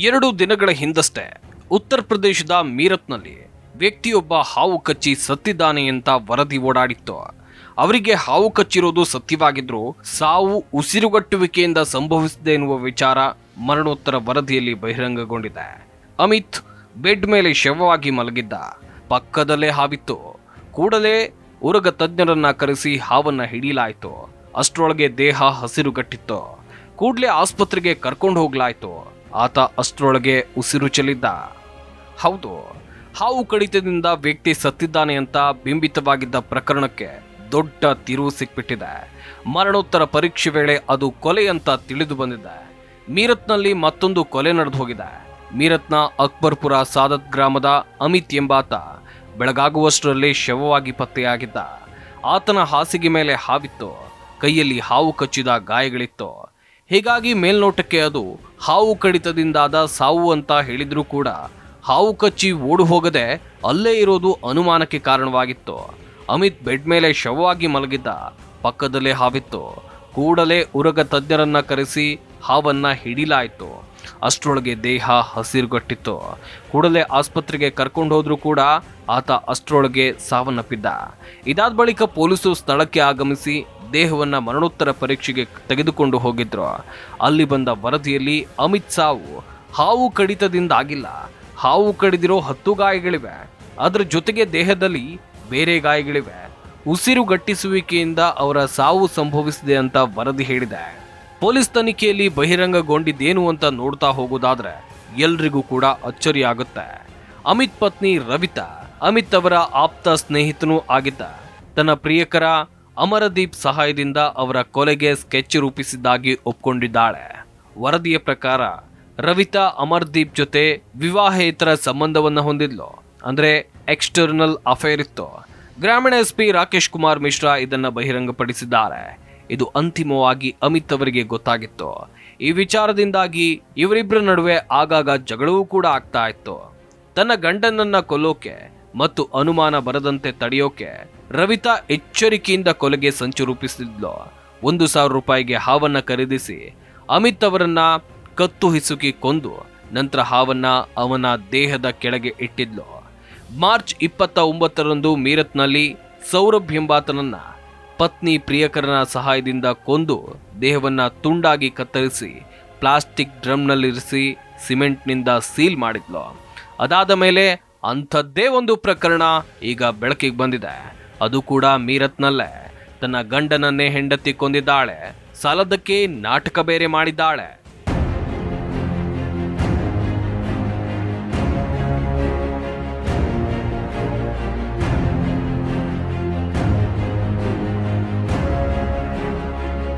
ಎರಡು ದಿನಗಳ ಹಿಂದಷ್ಟೇ ಉತ್ತರ ಪ್ರದೇಶದ ಮೀರತ್ನಲ್ಲಿ ವ್ಯಕ್ತಿಯೊಬ್ಬ ಹಾವು ಕಚ್ಚಿ ಸತ್ತಿದ್ದಾನೆ ಅಂತ ವರದಿ ಓಡಾಡಿತ್ತು. ಅವರಿಗೆ ಹಾವು ಕಚ್ಚಿರೋದು ಸತ್ಯವಾಗಿದ್ರು ಸಾವು ಉಸಿರುಗಟ್ಟುವಿಕೆಯಿಂದ ಸಂಭವಿಸಿದೆ ಎನ್ನುವ ವಿಚಾರ ಮರಣೋತ್ತರ ವರದಿಯಲ್ಲಿ ಬಹಿರಂಗಗೊಂಡಿದೆ. ಅಮಿತ್ ಬೆಡ್ ಮೇಲೆ ಶವವಾಗಿ ಮಲಗಿದ್ದ. ಪಕ್ಕದಲ್ಲೇ ಹಾವಿತ್ತು. ಕೂಡಲೇ ಉರಗ ತಜ್ಞರನ್ನ ಕರೆಸಿ ಹಾವನ್ನ ಹಿಡಿಯಲಾಯಿತು. ಅಷ್ಟರೊಳಗೆ ದೇಹ ಹಸಿರುಗಟ್ಟಿತ್ತು. ಕೂಡಲೇ ಆಸ್ಪತ್ರೆಗೆ ಕರ್ಕೊಂಡು ಹೋಗ್ಲಾಯ್ತು. ಆತ ಅಷ್ಟರೊಳಗೆ ಉಸಿರು ಚೆಲ್ಲಿದ್ದ. ಹೌದು, ಹಾವು ಕಡಿತದಿಂದ ವ್ಯಕ್ತಿ ಸತ್ತಿದ್ದಾನೆ ಅಂತ ಬಿಂಬಿತವಾಗಿದ್ದ ಪ್ರಕರಣಕ್ಕೆ ದೊಡ್ಡ ತಿರುವು ಸಿಕ್ಬಿಟ್ಟಿದೆ. ಮರಣೋತ್ತರ ಪರೀಕ್ಷೆ ವೇಳೆ ಅದು ಕೊಲೆ ಅಂತ ತಿಳಿದು ಬಂದಿದೆ. ಮೀರತ್ನಲ್ಲಿ ಮತ್ತೊಂದು ಕೊಲೆ ನಡೆದು ಹೋಗಿದೆ. ಮೀರತ್ನ ಅಕ್ಬರ್ಪುರ ಸಾದತ್ ಗ್ರಾಮದ ಅಮಿತ್ ಎಂಬಾತ ಬೆಳಗಾಗುವಷ್ಟರಲ್ಲಿ ಶವವಾಗಿ ಪತ್ತೆಯಾಗಿದ್ದ. ಆತನ ಹಾಸಿಗೆ ಮೇಲೆ ಹಾವಿತ್ತು. ಕೈಯಲ್ಲಿ ಹಾವು ಕಚ್ಚಿದ ಗಾಯಗಳಿತ್ತು. ಹೀಗಾಗಿ ಮೇಲ್ನೋಟಕ್ಕೆ ಅದು ಹಾವು ಕಡಿತದಿಂದಾದ ಸಾವು ಅಂತ ಹೇಳಿದರೂ ಕೂಡ ಹಾವು ಕಚ್ಚಿ ಓಡು ಹೋಗದೆ ಅಲ್ಲೇ ಇರೋದು ಅನುಮಾನಕ್ಕೆ ಕಾರಣವಾಗಿತ್ತು. ಅಮಿತ್ ಬೆಡ್ ಮೇಲೆ ಶವವಾಗಿ ಮಲಗಿದ್ದ. ಪಕ್ಕದಲ್ಲೇ ಹಾವಿತ್ತು. ಕೂಡಲೇ ಉರಗ ತಜ್ಞರನ್ನ ಕರೆಸಿ ಹಾವನ್ನ ಹಿಡಿಲಾಯಿತು. ಅಷ್ಟರೊಳಗೆ ದೇಹ ಹಸಿರುಗಟ್ಟಿತ್ತು. ಕೂಡಲೇ ಆಸ್ಪತ್ರೆಗೆ ಕರ್ಕೊಂಡು ಹೋದ್ರೂ ಕೂಡ ಆತ ಅಷ್ಟರೊಳಗೆ ಸಾವನ್ನಪ್ಪಿದ್ದ. ಇದಾದ ಬಳಿಕ ಪೊಲೀಸರು ಸ್ಥಳಕ್ಕೆ ಆಗಮಿಸಿ ದೇಹವನ್ನ ಮರಣೋತ್ತರ ಪರೀಕ್ಷೆಗೆ ತೆಗೆದುಕೊಂಡು ಹೋಗಿದ್ರು, ಅಲ್ಲಿ ಬಂದ ವರದಿಯಲ್ಲಿ ಅಮಿತ್ ಸಾವು ಹಾವು ಕಡಿತದಿಂದ ಆಗಿಲ್ಲ. ಹಾವು ಕಡಿದಿರೋ ಹತ್ತು ಗಾಯಗಳಿವೆ. ಅದರ ಜೊತೆಗೆ ದೇಹದಲ್ಲಿ ಬೇರೆ ಗಾಯಗಳಿವೆ. ಉಸಿರುಗಟ್ಟಿಸುವಿಕೆಯಿಂದ ಅವರ ಸಾವು ಸಂಭವಿಸಿದೆ ಅಂತ ವರದಿ ಹೇಳಿದೆ. ಪೊಲೀಸ್ ತನಿಖೆಯಲ್ಲಿ ಬಹಿರಂಗಗೊಂಡಿದ್ದೇನು ಅಂತ ನೋಡ್ತಾ ಹೋಗೋದಾದ್ರೆ ಎಲ್ರಿಗೂ ಕೂಡ ಅಚ್ಚರಿ ಆಗುತ್ತೆ ಅಮಿತ್ ಪತ್ನಿ ರವಿತಾ, ಅಮಿತ್ ಅವರ ಆಪ್ತ ಸ್ನೇಹಿತನೂ ಆಗಿದ್ದ. ತನ್ನ ಪ್ರಿಯಕರ ಅಮರದೀಪ್ ಸಹಾಯದಿಂದ ಅವರ ಕೊಲೆಗೆ ಸ್ಕೆಚ್ ರೂಪಿಸಿದ್ದಾಗಿ ಒಪ್ಕೊಂಡಿದ್ದಾಳೆ. ವರದಿಯ ಪ್ರಕಾರ, ರವಿತಾ ಅಮರದೀಪ್ ಜೊತೆ ವಿವಾಹೇತರ ಸಂಬಂಧವನ್ನು ಹೊಂದಿದ್ಲು. ಅಂದರೆ ಎಕ್ಸ್ಟರ್ನಲ್ ಅಫೇರ್ ಇತ್ತು. ಗ್ರಾಮೀಣ ಎಸ್ ರಾಕೇಶ್ ಕುಮಾರ್ ಮಿಶ್ರಾ ಇದನ್ನು ಬಹಿರಂಗಪಡಿಸಿದ್ದಾರೆ. ಇದು ಅಂತಿಮವಾಗಿ ಅಮಿತ್ ಅವರಿಗೆ ಗೊತ್ತಾಗಿತ್ತು. ಈ ವಿಚಾರದಿಂದಾಗಿ ಇವರಿಬ್ಬರ ನಡುವೆ ಆಗಾಗ ಜಗಳವೂ ಕೂಡ ಆಗ್ತಾ ಇತ್ತು. ತನ್ನ ಗಂಡನನ್ನ ಕೊಲ್ಲೋಕೆ ಮತ್ತು ಅನುಮಾನ ಬರದಂತೆ ತಡೆಯೋಕೆ ರವಿತಾ ಎಚ್ಚರಿಕೆಯಿಂದ ಕೊಲೆಗೆ ಸಂಚು ರೂಪಿಸಿದ್ಲು. ಒಂದು ಸಾವಿರ ರೂಪಾಯಿಗೆ ಹಾವನ್ನ ಖರೀದಿಸಿ ಅಮಿತ್ ಅವರನ್ನ ಕತ್ತು ಹಿಸುಕಿ ಕೊಂದು ನಂತರ ಹಾವನ್ನ ಅವನ ದೇಹದ ಕೆಳಗೆ ಇಟ್ಟಿದ್ಲು. ಮಾರ್ಚ್ ಇಪ್ಪತ್ತ ಒಂಬತ್ತರಂದು ಮೀರತ್ನಲ್ಲಿ ಸೌರಭ್ ಎಂಬಾತನನ್ನ ಪತ್ನಿ ಪ್ರಿಯಕರನ ಸಹಾಯದಿಂದ ಕೊಂದು ದೇಹವನ್ನ ತುಂಡಾಗಿ ಕತ್ತರಿಸಿ ಪ್ಲಾಸ್ಟಿಕ್ ಡ್ರಮ್ನಲ್ಲಿರಿಸಿ ಸಿಮೆಂಟ್ನಿಂದ ಸೀಲ್ ಮಾಡಿದ್ಲು. ಅದಾದ ಮೇಲೆ ಅಂಥದ್ದೇ ಒಂದು ಪ್ರಕರಣ ಈಗ ಬೆಳಕಿಗೆ ಬಂದಿದೆ. ಅದು ಕೂಡ ಮೀರತ್ನಲ್ಲೇ. ತನ್ನ ಗಂಡನನ್ನೇ ಹೆಂಡತಿ ಕೊಂದಿದ್ದಾಳೆ. ಸಾಲದಕ್ಕೆ ನಾಟಕ ಬೇರೆ ಮಾಡಿದ್ದಾಳೆ.